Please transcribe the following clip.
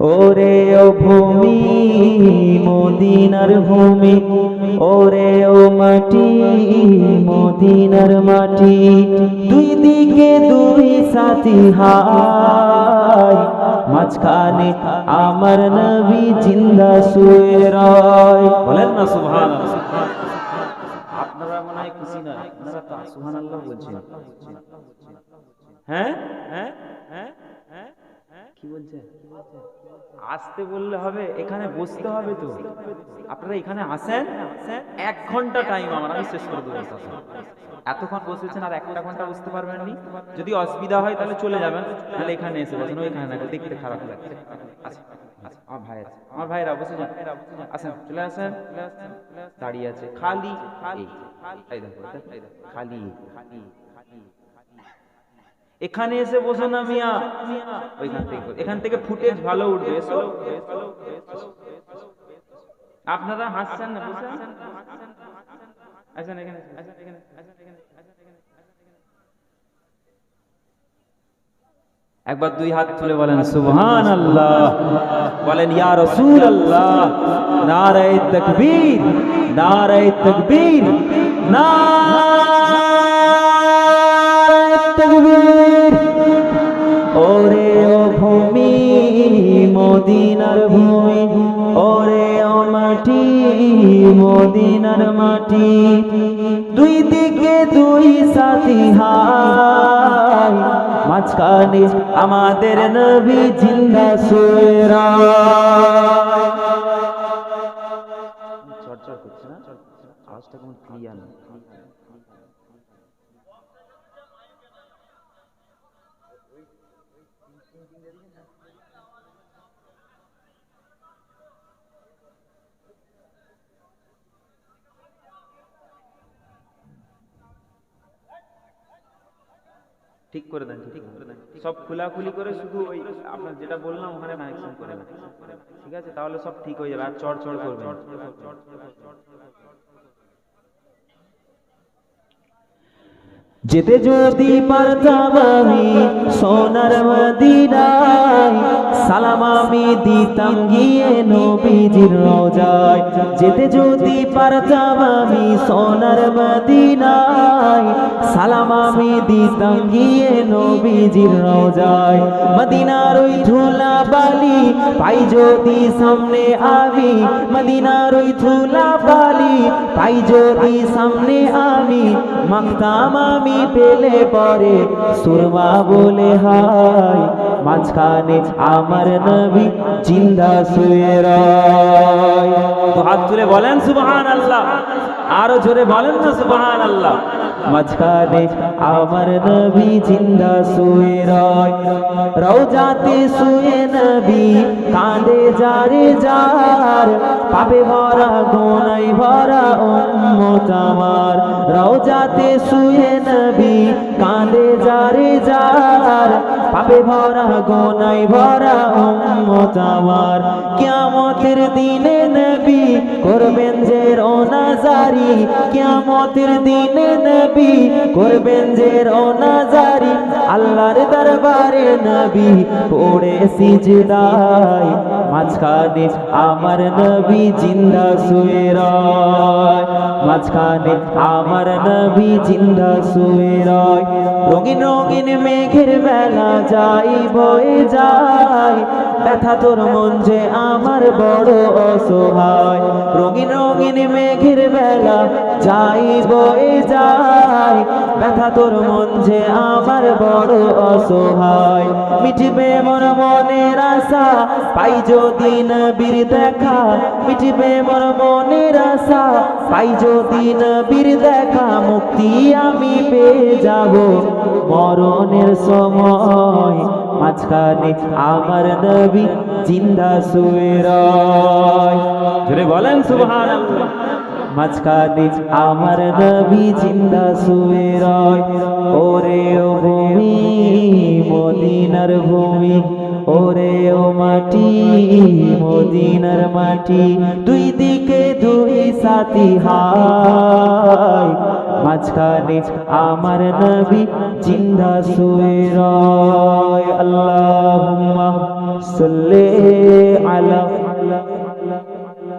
ওরে ও ভূমি, মদিনার ভূমি, ওরে ও মাটি, মদিনার মাটি, দুই দিকে দুই সাথী হাই মাঝখানে আমার নবী জিন্দা শুয়ে রয়। বলেন না সুবহান আপনারা মনে হয় খুশি না? আপনারা আল্লাহ বলছেন। হ্যাঁ? হ্যাঁ? হ্যাঁ? আসতে বললে হবে এখানে বসতে হবে তো। আপনারা এখানে আসেন এক ঘণ্টা টাইম আমার আমি শেষ করে দেবো এতক্ষণ বসেছেন আর একটা ঘণ্টা বসতে পারবেন নি যদি অসুবিধা হয় তাহলে চলে যাবেন তাহলে এখানে এসে বসেন ওইখানে না দেখতে খারাপ লাগছে। আচ্ছা আচ্ছা, খালি খালি খালি। এখানে এসে বসো না মিয়া? ওইখান থেকে এখান থেকে ফুটেজ ভালো উঠবে, এসো। আপনারা হাসছেন না আসেন এখানে একবার দুই হাত তুলে বলেন সুবহান আল্লাহ বলেন, ইয়া রসুল আল্লাহ নারায় তকবীর নারায় তকবীর, নারায় মদিনার ভূমি, ওরে ও মাটি, মদিনার মাটি। দুই দিকে দুই সাথী হাই মাঝখানে আমাদের নবী জিন্দা না? ঠিক করে দেন ঠিক করে দেন সব খোলাখুলি করে শুধু ওই আপনার যেটা বললাম ওখানে কানেকশন করে দেন। ঠিক আছে? তাহলে সব ঠিক হয়ে যাবে আর চড় চড় করবে যেতে যদি পারতাম আমি সোনার মদিনায়, সালাম আমি দিতাম গিয়ে নবীজির রোজায় যেতে যদি পারতাম আমি সোনার মদিনায়, সালাম আমি দিতাম গিয়ে নবীজির রোজায় মদিনার ওই ধুলা বালি পাই যদি সামনে আমি, মদিনার ওই ধুলা বালি পাই যদি সামনে আমি, মাখতাম আমি পেলে পরে সুরমা বলে হাই মাঝখানে আমার নবী জিন্দা শুয়ে রয়। হাত তুলে বলেন সুবহান আল্লাহ আরও জোরে বলেন না সুবহান আল্লাহ মাঝখানে আমার নবী জিন্দা শুয়ে রয়। রওজাতে শুয়ে নবী কাঁদে যারে যার, পাপে ভরা গোনাই ভরা উম্মত আমার, রওজাতে শুয়ে নবী কাঁদে যারে যার। পাপে ভরা গোনাই ভরা উম্মত আমার। কিয়ামতের দিনে নবী করবেন যে রোনা জারি। কিয়ামতের দিনে নবী করবেন যে রোনা জারি। আল্লাহর দরবারে নবী পড়ে সিজদায়। মাঝখানে আমার নবী জিন্দা শুয়ে রয়। মাঝখানে আমার নবী জিন্দা শুয়ে রয়। রঙিন রঙিন মেঘের বেলা যাই বয়ে যায় ব্যথা তোর মন যে আমার বড় অসহায়। রঙিন রঙিন মেঘের বেলা যাই বয়ে যায় ব্যথা তোর মন যে আমার বড় অসহায়। মিটবে মোর মনের আশা, পাই যদি নবীর দেখা। মিটবে মোর মনের আশা, পাই যদি নবীর দেখা। মুক্তি আমি পেয়ে যাব মরণের সময়। মাঝখানে আমার নবী জিন্দা শুয়ে রয়। বলেন সুবহানাল্লাহ। মাঝখানে আমার নবী জিন্দা শুয়ে রয়। ওরে ও ভূমি, মদিনার ভূমি, ওরে ও মাটি, মদিনার মাটি, দুই দিকে দুই সাথী হাই মাঝখানে আমার নবী জিন্দা শুয়ে রয়। আল্লাহুম্মা صل